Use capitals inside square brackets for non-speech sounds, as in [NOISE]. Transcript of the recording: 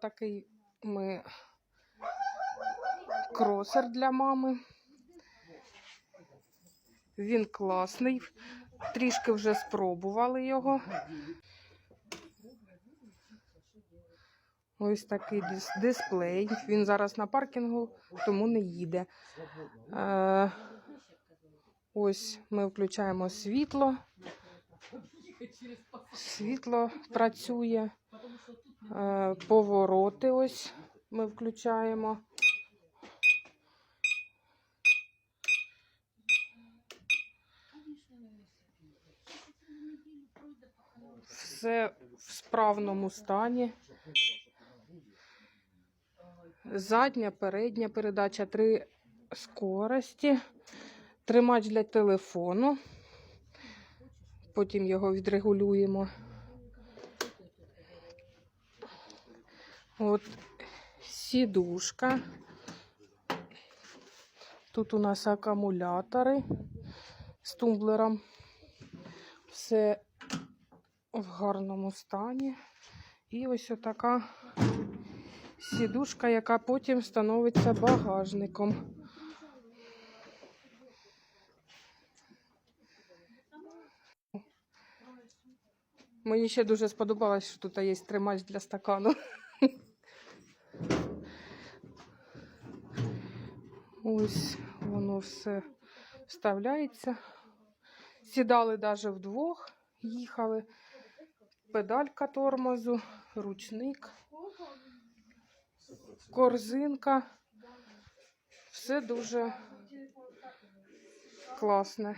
такий ми кросер для мами. Він класний. Трішки вже спробували його. Ось такий дис- дисплей. Він зараз на паркінгу, тому не їде. Е, ось ми включаємо світло. Світло працює. Е, повороти ось ми включаємо. Все в справному стані. Задня, передня передача, три скорості, тримач для телефону. Потім його відрегулюємо. От сідушка. Тут у нас акумулятори з тумблером. Все в гарному стані. І ось отака сідушка, яка потім становиться багажником. Мені ще дуже сподобалось, що тут є тримач для стакану. [LAUGHS] Ось воно все вставляється. Сідали навіть вдвох, їхали. Педалька тормозу, ручник, корзинка. Все дуже класне.